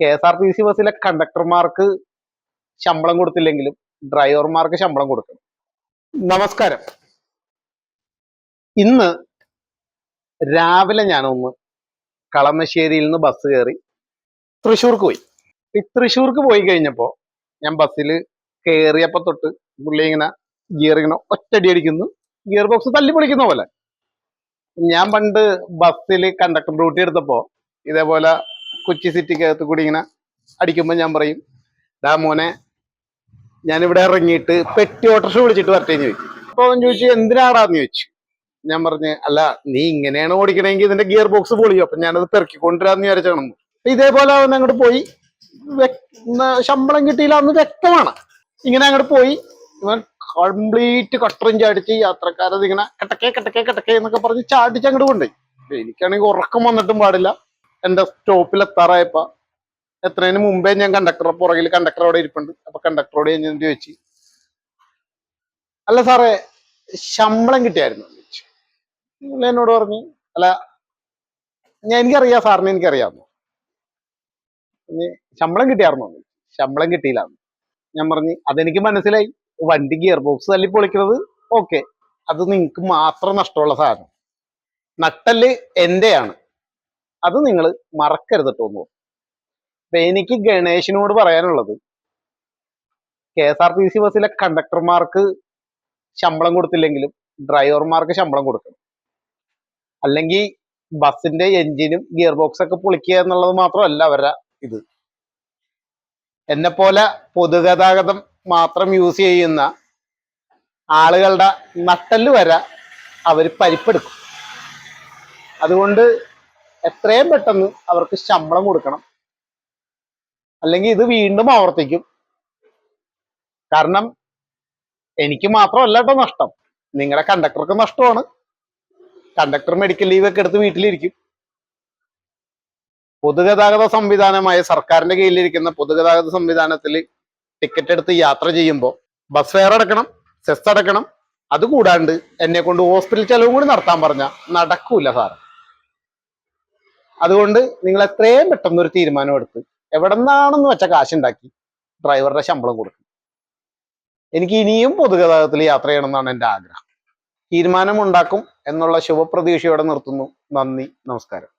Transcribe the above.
K S R T C ബസ്സിലെ കണ്ടക്ടർമാർക്ക് ശമ്പളം കൊടുത്തില്ലെങ്കിലും ഡ്രൈവർമാർക്ക് ശമ്പളം കൊടുക്കണം. നമസ്കാരം. ഇന്ന് രാവിലെ ഞാനൊന്ന് കളമശ്ശേരിയിൽ നിന്ന് ബസ് കയറി തൃശ്ശൂർക്ക് പോയി ഈ തൃശ്ശൂർക്ക് പോയി കഴിഞ്ഞപ്പോൾ ഞാൻ ബസ്സിൽ കയറിയപ്പോൾ തൊട്ട് പുള്ളി ഇങ്ങനെ ഗിയർ ഇങ്ങനെ ഒറ്റടി അടിക്കുന്നു. ഗിയർ ബോക്സ് തല്ലി പൊളിക്കുന്ന പോലെ. ഞാൻ പണ്ട് ബസ്സിൽ കണ്ടക്ടർ ഡ്യൂട്ടി എടുത്തപ്പോൾ ഇതേപോലെ കൊച്ചി സിറ്റിക്കകത്ത് കൂടി ഇങ്ങനെ അടിക്കുമ്പോൾ ഞാൻ പറയും ഡാ മോനെ ഞാനിവിടെ ഇറങ്ങിയിട്ട് പെട്ടി ഓട്ടർഷ വിളിച്ചിട്ട് വരട്ടെ എന്ന് ചോദിച്ചു അപ്പോൾ അവൻ ചോദിച്ചു എന്തിനാടാന്ന്? ചോദിച്ചു. ഞാൻ പറഞ്ഞ് അല്ല നീ ഇങ്ങനെയാണ് ഓടിക്കണമെങ്കിൽ ഇതിന്റെ ഗിയർ ബോക്സ് പൊളിയോ അപ്പൊ ഞാനത് പെറുക്കിക്കൊണ്ടിരാന്ന് വിചാരിച്ചാണ്. ഇതേപോലെ അവൻ അങ്ങോട്ട് പോയി. ശമ്പളം കിട്ടിയില്ല എന്ന് വ്യക്തമാണ്. ഇങ്ങനെ അങ്ങോട്ട് പോയി. ഇവൻ കംപ്ലീറ്റ് കട്ടറും അടിച്ച് യാത്രക്കാരത് ഇങ്ങനെ കട്ടക്കേ കട്ടക്കേ കട്ടക്കേ എന്നൊക്കെ പറഞ്ഞ് ചാടിച്ച് അങ്ങോട്ട് കൊണ്ടുപോയി. എനിക്കാണെങ്കിൽ ഉറക്കം വന്നിട്ടും പാടില്ല. എന്റെ സ്റ്റോപ്പിൽ എത്താറായപ്പോ എത്രതിന് മുമ്പേ ഞാൻ കണ്ടക്ടറെ പുറകിൽ കണ്ടക്ടർ അവിടെ ഇരിപ്പുണ്ട്. അപ്പൊ കണ്ടക്ടറോട് ഞാൻ ചോദിച്ചു? അല്ല സാറേ ശമ്പളം കിട്ടിയായിരുന്നു? ചോദിച്ചു. എന്നോട് പറഞ്ഞു അല്ല ഞാൻ എനിക്കറിയാം സാറിന് എനിക്കറിയാമെന്നു ശമ്പളം കിട്ടിയായിരുന്നു. ശമ്പളം കിട്ടിയില്ല ഞാൻ പറഞ്ഞു അതെനിക്ക് മനസ്സിലായി. വണ്ടി ഗിയർ ബോക്സ് തല്ലി പൊളിക്കുന്നത് ഓക്കെ. അത് നിങ്ങൾക്ക് മാത്രം നഷ്ടമുള്ള സാധനം. നട്ടൽ എന്റെയാണ്. അത് നിങ്ങൾ മറക്കരുത് തോന്നുന്നു. അപ്പൊ എനിക്ക് ഗണേഷിനോട് പറയാനുള്ളത് K S R T C ബസ്സിലെ കണ്ടക്ടർമാർക്ക് ശമ്പളം കൊടുത്തില്ലെങ്കിലും ഡ്രൈവർമാർക്ക് ശമ്പളം കൊടുക്കണം. അല്ലെങ്കിൽ ബസ്സിന്റെ എഞ്ചിനും ഗിയർ ബോക്സ് ഒക്കെ പൊളിക്കുക എന്നുള്ളത് മാത്രമല്ല അവരുടെ ഇത്. എന്നെ പോലെ പൊതുഗതാഗതം മാത്രം യൂസ് ചെയ്യുന്ന ആളുകളുടെ നട്ടൽ വരെ അവർ പരിപ്പെടുക്കും അതുകൊണ്ട് എത്രയും പെട്ടെന്ന് അവർക്ക് ശമ്പളം കൊടുക്കണം. അല്ലെങ്കിൽ ഇത് വീണ്ടും ആവർത്തിക്കും. കാരണം എനിക്ക് മാത്രമല്ല കേട്ടോ നഷ്ടം. നിങ്ങളുടെ കണ്ടക്ടർക്ക് നഷ്ടമാണ്. കണ്ടക്ടർ മെഡിക്കൽ ലീവ് ഒക്കെ എടുത്ത് വീട്ടിലിരിക്കും. പൊതുഗതാഗത സംവിധാനമായ സർക്കാരിന്റെ കീഴിലിരിക്കുന്ന പൊതുഗതാഗത സംവിധാനത്തിൽ ടിക്കറ്റ് എടുത്ത് യാത്ര ചെയ്യുമ്പോൾ ബസ് ഫെയർ അടക്കണം സെസ് അടക്കണം. അതുകൂടാണ്ട് എന്നെ കൊണ്ട് ഹോസ്പിറ്റൽ ചെലവും കൂടി നടത്താൻ പറഞ്ഞാൽ നടക്കൂല സാർ അതുകൊണ്ട് നിങ്ങൾ എത്രയും പെട്ടെന്ന് ഒരു തീരുമാനം എടുത്ത് എവിടെ നിന്നാണെന്ന് വെച്ച കാശുണ്ടാക്കി ഡ്രൈവറുടെ ശമ്പളം കൊടുക്കും. എനിക്ക് ഇനിയും പൊതുഗതാഗതത്തിൽ യാത്ര ചെയ്യണമെന്നാണ് എന്റെ ആഗ്രഹം. തീരുമാനമുണ്ടാക്കും എന്നുള്ള ശുഭപ്രതീക്ഷയോടെ നിർത്തുന്നു. നന്ദി. നമസ്കാരം.